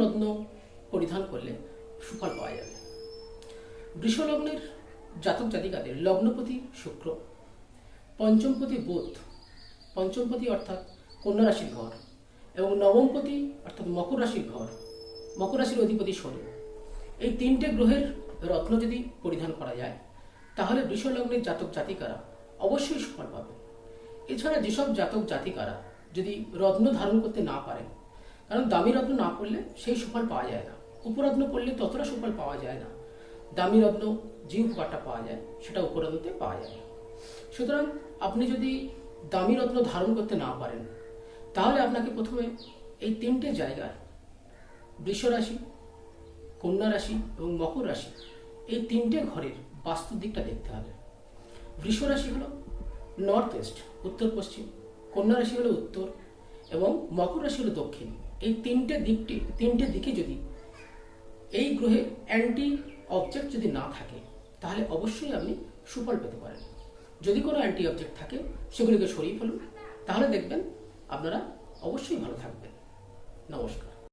রত্ন পরিধান করলে সুফল পাওয়া যাবে। বৃষলগ্নের জাতক জাতিকাদের লগ্নপতি শুক্র, পঞ্চমপতি বোধ, পঞ্চমপতি অর্থাৎ কন্যা রাশির ঘর এবং নবমপতি অর্থাৎ মকর রাশির ঘর মকর রাশির অধিপতি শনি এই তিনটে গ্রহের রত্ন যদি পরিধান করা যায়, তাহলে বৃষলগ্নের জাতক জাতিকারা অবশ্যই সুফল পাবে। এছাড়া যেসব জাতক জাতিকারা যদি রত্ন ধারণ করতে না পারেন কারণ দামি রত্ন না পড়লে সেই সুফল পাওয়া যায় না। উপরত্ন পড়লে ততটা সুফল পাওয়া যায় না। দামি রত্ন যে উপকারটা পাওয়া যায়, সেটা উপরত্নতে পাওয়া যায় না। সুতরাং আপনি যদি দামি রত্ন ধারণ করতে না পারেন, তাহলে আপনাকে প্রথমে এই তিনটে জায়গায় বৃষ রাশি, কন্যা রাশি এবং মকর রাশি, এই তিনটে ঘরের বাস্তু দিকটা দেখতে হবে। বৃষ রাশি হলো নর্থ ওয়েস্ট উত্তর পশ্চিম। কন্যা রাশি হলো উত্তর এবং মকর রাশি হলো দক্ষিণ। এই তিনটে দিকটি তিনটে দিকে যদি এই গ্রহে অ্যান্টি অবজেক্ট যদি না থাকে, তাহলে অবশ্যই আপনি সুফল পেতে পারেন। যদি কোনো অ্যান্টি অবজেক্ট থাকে, সেগুলিকে সরিয়ে ফেলুন। তাহলে দেখবেন আপনারা অবশ্যই ভালো থাকবেন। নমস্কার।